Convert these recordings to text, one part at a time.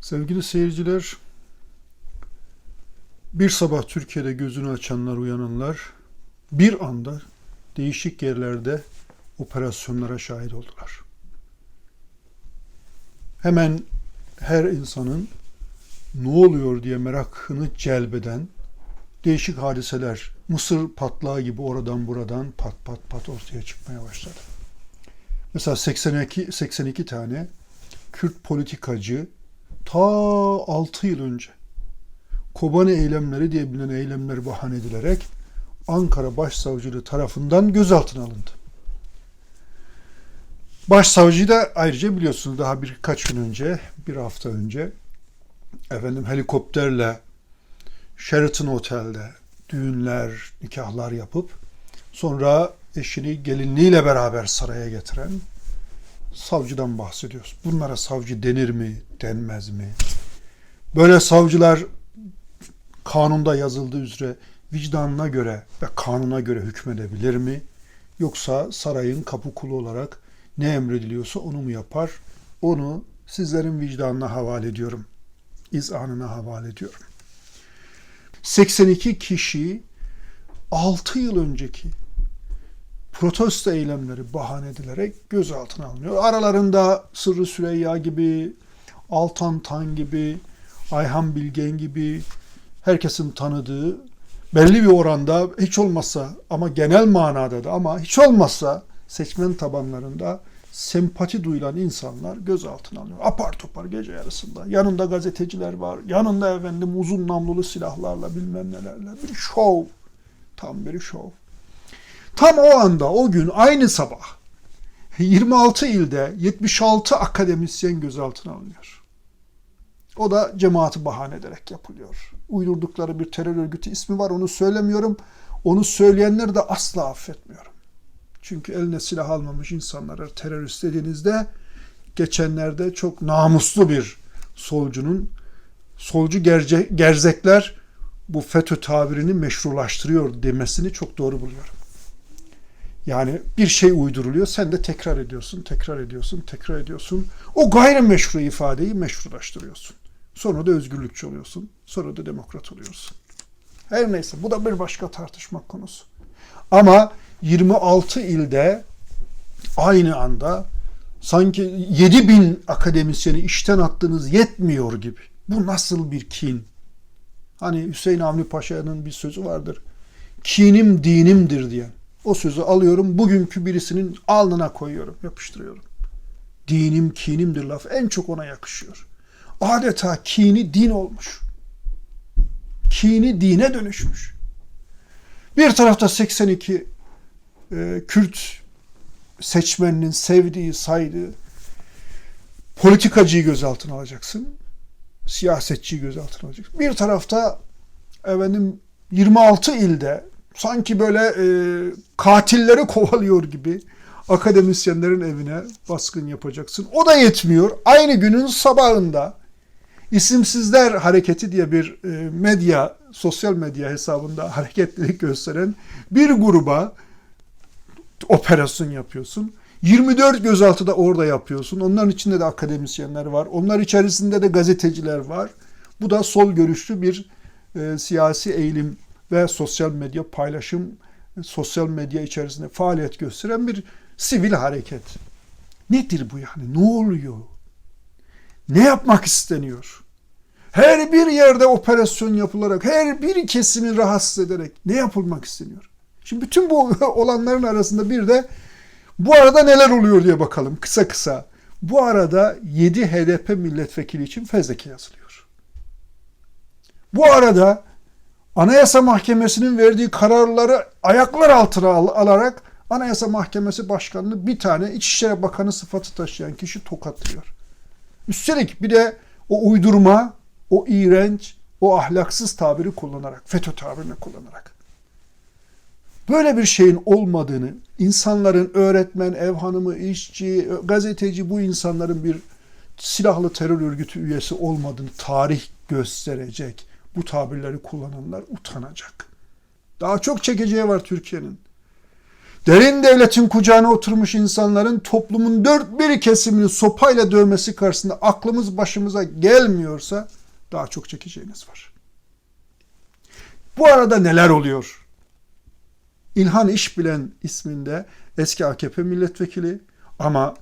Sevgili seyirciler, bir sabah Türkiye'de gözünü açanlar, uyananlar bir anda değişik yerlerde operasyonlara şahit oldular. Hemen her insanın ne oluyor diye merakını celbeden değişik hadiseler, Mısır patlağı gibi oradan buradan pat pat pat ortaya çıkmaya başladı. Mesela 82, 82 tane Kürt politikacı ta 6 yıl önce Kobani eylemleri diye bilinen eylemler bahane edilerek Ankara Başsavcılığı tarafından gözaltına alındı. Başsavcıyı da ayrıca biliyorsunuz daha birkaç gün önce, bir hafta önce efendim helikopterle Sheraton Otel'de düğünler, nikahlar yapıp sonra eşini gelinliğiyle beraber saraya getiren savcıdan bahsediyoruz. Bunlara savcı denir mi, denmez mi? Böyle savcılar kanunda yazıldığı üzere vicdanına göre ve kanuna göre hükmedebilir mi? Yoksa sarayın kapı kulu olarak ne emrediliyorsa onu mu yapar? Onu sizlerin vicdanına havale ediyorum. İzanına havale ediyorum. 82 kişi 6 yıl önceki protesto eylemleri bahane edilerek gözaltına alınıyor. Aralarında Sırrı Süreyya gibi, Altan Tan gibi, Ayhan Bilgen gibi herkesin tanıdığı belli bir oranda hiç olmazsa ama genel manada da ama hiç olmazsa seçmen tabanlarında sempati duyulan insanlar gözaltına alınıyor. Apar topar gece yarısında. Yanında gazeteciler var. Yanında efendim uzun namlulu silahlarla bilmem nelerle. Bir şov. Tam bir şov. Tam o anda o gün aynı sabah 26 ilde 76 akademisyen gözaltına alınıyor. O da cemaati bahane ederek yapılıyor. Uydurdukları bir terör örgütü ismi var onu söylemiyorum. Onu söyleyenleri de asla affetmiyorum. Çünkü eline silah almamış insanlara terörist dediğinizde geçenlerde çok namuslu bir solcunun solcu gerce, gerzekler bu FETÖ tabirini meşrulaştırıyor demesini çok doğru buluyorum. Yani bir şey uyduruluyor, sen de tekrar ediyorsun, tekrar ediyorsun, tekrar ediyorsun. O gayrimeşru ifadeyi meşrulaştırıyorsun. Sonra da özgürlükçü oluyorsun, sonra da demokrat oluyorsun. Her neyse bu da bir başka tartışma konusu. Ama 26 ilde aynı anda sanki 7 bin akademisyeni işten attığınız yetmiyor gibi. Bu nasıl bir kin? Hani Hüseyin Avni Paşa'nın bir sözü vardır. Kinim dinimdir diyen. O sözü alıyorum, bugünkü birisinin alnına koyuyorum, yapıştırıyorum. Dinim kinimdir laf en çok ona yakışıyor. Adeta kini din olmuş. Kini dine dönüşmüş. Bir tarafta 82 e, Kürt seçmeninin sevdiği, saydığı politikacıyı gözaltına alacaksın. Siyasetçiyi gözaltına alacaksın. Bir tarafta efendim 26 ilde sanki böyle e, katilleri kovalıyor gibi akademisyenlerin evine baskın yapacaksın. O da yetmiyor. Aynı günün sabahında İsimsizler Hareketi diye bir e, medya, sosyal medya hesabında hareketlilik gösteren bir gruba operasyon yapıyorsun. 24 gözaltı da orada yapıyorsun. Onların içinde de akademisyenler var. Onlar içerisinde de gazeteciler var. Bu da sol görüşlü bir e, siyasi eğilim ve sosyal medya paylaşım, sosyal medya içerisinde faaliyet gösteren bir sivil hareket. Nedir bu yani? Ne oluyor? Ne yapmak isteniyor? Her bir yerde operasyon yapılarak, her bir kesimi rahatsız ederek ne yapılmak isteniyor? Şimdi bütün bu olanların arasında bir de bu arada neler oluyor diye bakalım kısa kısa. Bu arada 7 HDP milletvekili için fezleke yazılıyor. Bu arada Anayasa Mahkemesi'nin verdiği kararları ayaklar altına al- alarak Anayasa Mahkemesi Başkanı'nı bir tane İçişleri Bakanı sıfatı taşıyan kişi tokatlıyor. Üstelik bir de o uydurma, o iğrenç, o ahlaksız tabiri kullanarak, FETÖ tabirini kullanarak. Böyle bir şeyin olmadığını, insanların öğretmen, ev hanımı, işçi, gazeteci bu insanların bir silahlı terör örgütü üyesi olmadığını tarih gösterecek. Bu tabirleri kullananlar utanacak. Daha çok çekeceği var Türkiye'nin. derin devletin kucağına oturmuş insanların toplumun dört bir kesimini sopayla dövmesi karşısında aklımız başımıza gelmiyorsa daha çok çekeceğiniz var. Bu arada neler oluyor? İlhan İşbilen isminde eski AKP milletvekili ama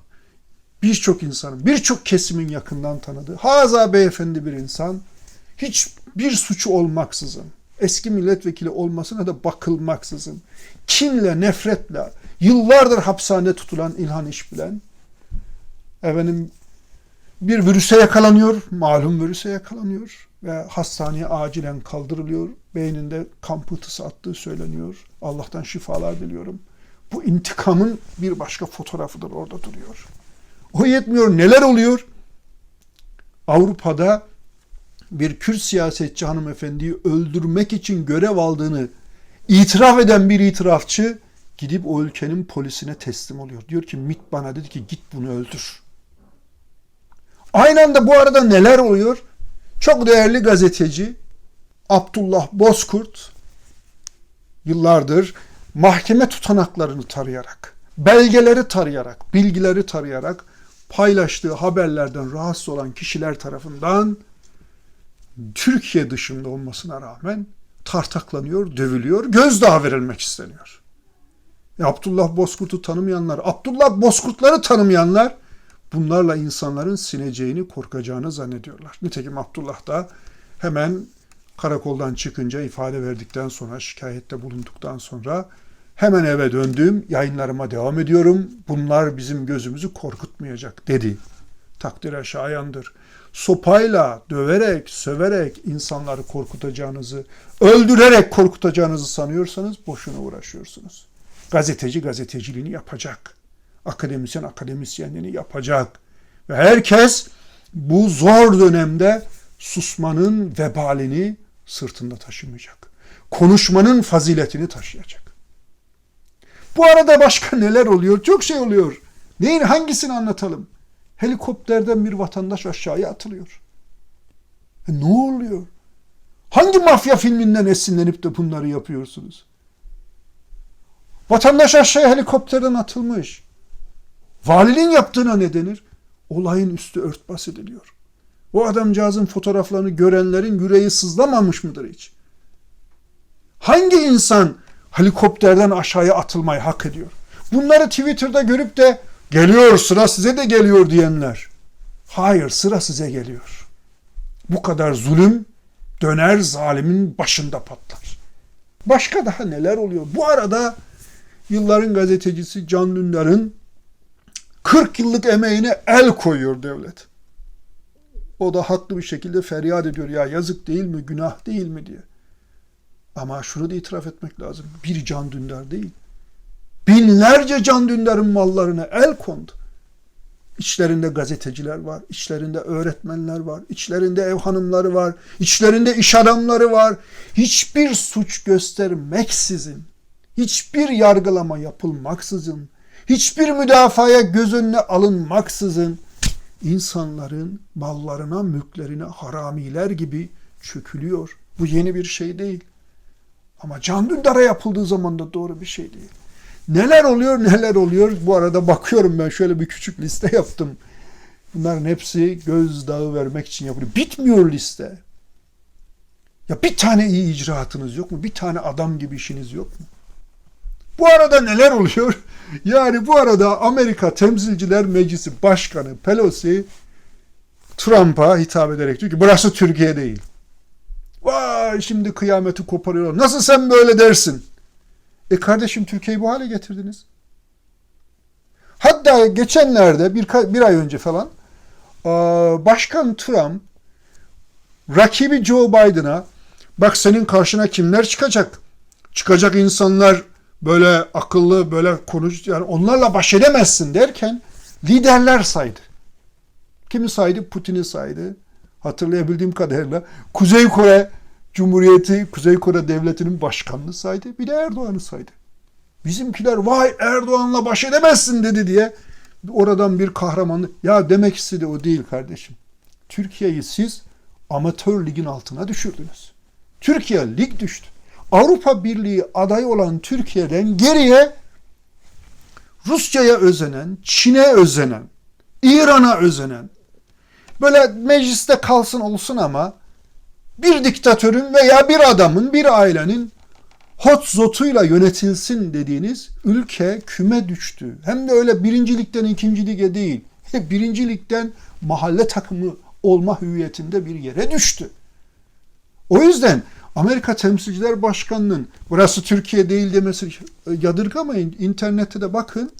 birçok insanın, birçok kesimin yakından tanıdığı haza beyefendi bir insan hiç bir suçu olmaksızın, eski milletvekili olmasına da bakılmaksızın, kinle, nefretle yıllardır hapishanede tutulan İlhan İşbilen efendim bir virüse yakalanıyor, malum virüse yakalanıyor ve hastaneye acilen kaldırılıyor. Beyninde kan pıhtısı attığı söyleniyor. Allah'tan şifalar diliyorum. Bu intikamın bir başka fotoğrafıdır orada duruyor. O yetmiyor. Neler oluyor? Avrupa'da bir Kürt siyasetçi hanımefendiyi öldürmek için görev aldığını itiraf eden bir itirafçı gidip o ülkenin polisine teslim oluyor. Diyor ki MIT bana dedi ki git bunu öldür. Aynı anda bu arada neler oluyor? Çok değerli gazeteci Abdullah Bozkurt yıllardır mahkeme tutanaklarını tarayarak, belgeleri tarayarak, bilgileri tarayarak paylaştığı haberlerden rahatsız olan kişiler tarafından Türkiye dışında olmasına rağmen tartaklanıyor, dövülüyor, gözdağı verilmek isteniyor. E Abdullah Bozkurt'u tanımayanlar, Abdullah Bozkurtları tanımayanlar bunlarla insanların sineceğini, korkacağını zannediyorlar. Nitekim Abdullah da hemen karakoldan çıkınca ifade verdikten sonra, şikayette bulunduktan sonra hemen eve döndüm, yayınlarıma devam ediyorum. Bunlar bizim gözümüzü korkutmayacak dedi. Takdire şayandır. Sopayla, döverek, söverek insanları korkutacağınızı, öldürerek korkutacağınızı sanıyorsanız boşuna uğraşıyorsunuz. Gazeteci gazeteciliğini yapacak akademisyen akademisyenliğini yapacak. Ve herkes bu zor dönemde susmanın vebalini sırtında taşımayacak. Konuşmanın faziletini taşıyacak. Bu arada başka neler oluyor? Çok şey oluyor. Neyin hangisini anlatalım? Helikopterden bir vatandaş aşağıya atılıyor. E ne oluyor? Hangi mafya filminden esinlenip de bunları yapıyorsunuz? Vatandaş aşağıya helikopterden atılmış. Valiliğin yaptığına ne denir? Olayın üstü örtbas ediliyor. O adamcağızın fotoğraflarını görenlerin yüreği sızlamamış mıdır hiç? Hangi insan helikopterden aşağıya atılmayı hak ediyor? Bunları Twitter'da görüp de geliyor sıra size de geliyor diyenler. Hayır sıra size geliyor. Bu kadar zulüm döner zalimin başında patlar. Başka daha neler oluyor? Bu arada yılların gazetecisi Can Dündar'ın 40 yıllık emeğine el koyuyor devlet. O da haklı bir şekilde feryat ediyor ya yazık değil mi, günah değil mi diye. Ama şunu da itiraf etmek lazım. Bir Can Dündar değil. Binlerce Can Dündar'ın mallarına el kondu. İçlerinde gazeteciler var, içlerinde öğretmenler var, içlerinde ev hanımları var, içlerinde iş adamları var. Hiçbir suç göstermeksizin, hiçbir yargılama yapılmaksızın, hiçbir müdafaya göz önüne alınmaksızın insanların mallarına, mülklerine haramiler gibi çökülüyor. Bu yeni bir şey değil. Ama Can Dündar'a yapıldığı zaman da doğru bir şey değil. Neler oluyor neler oluyor. Bu arada bakıyorum ben şöyle bir küçük liste yaptım. Bunların hepsi gözdağı vermek için yapılıyor. Bitmiyor liste. Ya bir tane iyi icraatınız yok mu? Bir tane adam gibi işiniz yok mu? Bu arada neler oluyor? Yani bu arada Amerika Temsilciler Meclisi Başkanı Pelosi Trump'a hitap ederek diyor ki burası Türkiye değil. Vay şimdi kıyameti koparıyor. Nasıl sen böyle dersin? E kardeşim Türkiye'yi bu hale getirdiniz. Hatta geçenlerde bir, bir ay önce falan Başkan Trump rakibi Joe Biden'a bak senin karşına kimler çıkacak? Çıkacak insanlar böyle akıllı böyle konuş yani onlarla baş edemezsin derken liderler saydı. Kimi saydı? Putin'i saydı. Hatırlayabildiğim kadarıyla Kuzey Kore Cumhuriyeti, Kuzey Kore Devleti'nin başkanını saydı. Bir de Erdoğan'ı saydı. Bizimkiler vay Erdoğan'la baş edemezsin dedi diye oradan bir kahramanlık. Ya demek istedi o değil kardeşim. Türkiye'yi siz amatör ligin altına düşürdünüz. Türkiye lig düştü. Avrupa Birliği adayı olan Türkiye'den geriye Rusya'ya özenen, Çin'e özenen, İran'a özenen, böyle mecliste kalsın olsun ama bir diktatörün veya bir adamın, bir ailenin hot zotuyla yönetilsin dediğiniz ülke küme düştü. Hem de öyle birincilikten ikinci lige değil. Birincilikten mahalle takımı olma hüviyetinde bir yere düştü. O yüzden Amerika Temsilciler Başkanı'nın burası Türkiye değil demesi yadırgamayın. İnternette de bakın.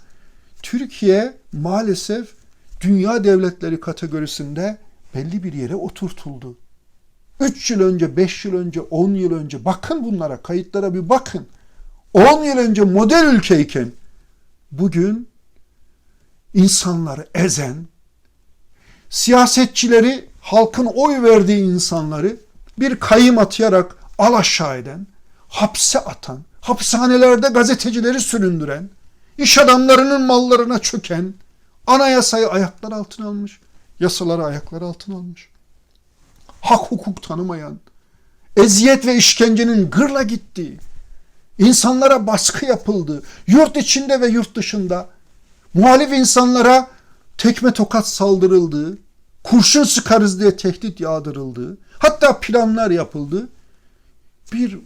Türkiye maalesef dünya devletleri kategorisinde belli bir yere oturtuldu. 3 yıl önce, 5 yıl önce, 10 yıl önce bakın bunlara, kayıtlara bir bakın. 10 yıl önce model ülkeyken bugün insanları ezen, siyasetçileri, halkın oy verdiği insanları bir kayım atayarak alaşağı eden, hapse atan, hapishanelerde gazetecileri süründüren, iş adamlarının mallarına çöken, anayasayı ayaklar altına almış, yasaları ayaklar altına almış. Hak hukuk tanımayan, eziyet ve işkencenin gırla gittiği, insanlara baskı yapıldığı, yurt içinde ve yurt dışında muhalif insanlara tekme tokat saldırıldığı, kurşun sıkarız diye tehdit yağdırıldığı, hatta planlar yapıldı. Bir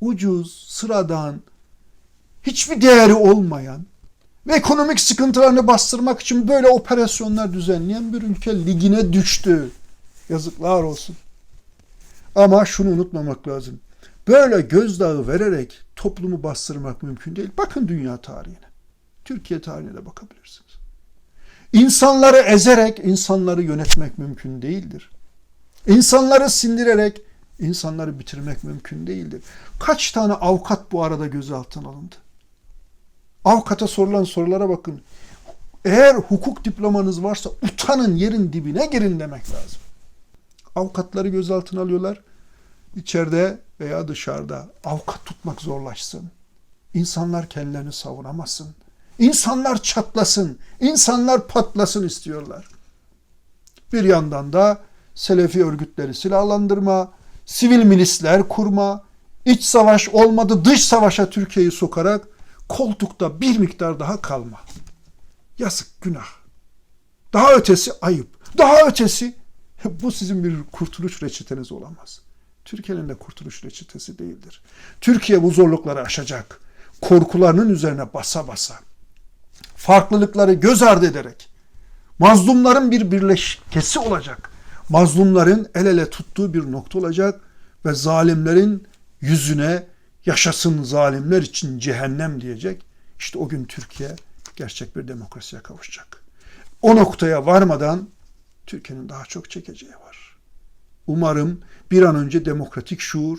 ucuz, sıradan, hiçbir değeri olmayan ve ekonomik sıkıntılarını bastırmak için böyle operasyonlar düzenleyen bir ülke ligine düştü. Yazıklar olsun. Ama şunu unutmamak lazım. Böyle gözdağı vererek toplumu bastırmak mümkün değil. Bakın dünya tarihine. Türkiye tarihine de bakabilirsiniz. İnsanları ezerek insanları yönetmek mümkün değildir. İnsanları sindirerek insanları bitirmek mümkün değildir. Kaç tane avukat bu arada gözaltına alındı? Avukata sorulan sorulara bakın. Eğer hukuk diplomanız varsa utanın yerin dibine girin demek lazım. Avukatları gözaltına alıyorlar. İçeride veya dışarıda avukat tutmak zorlaşsın. İnsanlar kendilerini savunamasın. İnsanlar çatlasın, insanlar patlasın istiyorlar. Bir yandan da Selefi örgütleri silahlandırma, sivil milisler kurma, iç savaş olmadı dış savaşa Türkiye'yi sokarak koltukta bir miktar daha kalma. Yazık, günah. Daha ötesi ayıp. Daha ötesi bu sizin bir kurtuluş reçeteniz olamaz. Türkiye'nin de kurtuluş reçetesi değildir. Türkiye bu zorlukları aşacak. Korkularının üzerine basa basa farklılıkları göz ardı ederek mazlumların bir birleşkesi olacak. Mazlumların el ele tuttuğu bir nokta olacak ve zalimlerin yüzüne yaşasın zalimler için cehennem diyecek. İşte o gün Türkiye gerçek bir demokrasiye kavuşacak. O noktaya varmadan Türkiye'nin daha çok çekeceği var. Umarım bir an önce demokratik şuur,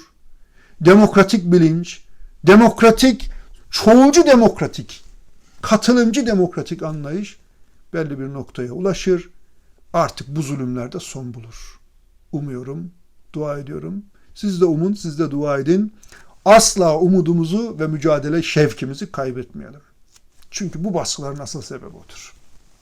demokratik bilinç, demokratik, çoğulcu demokratik katılımcı demokratik anlayış belli bir noktaya ulaşır. Artık bu zulümlerde son bulur. Umuyorum, dua ediyorum. Siz de umun, siz de dua edin. Asla umudumuzu ve mücadele şevkimizi kaybetmeyelim. Çünkü bu baskıların asıl sebebi odur.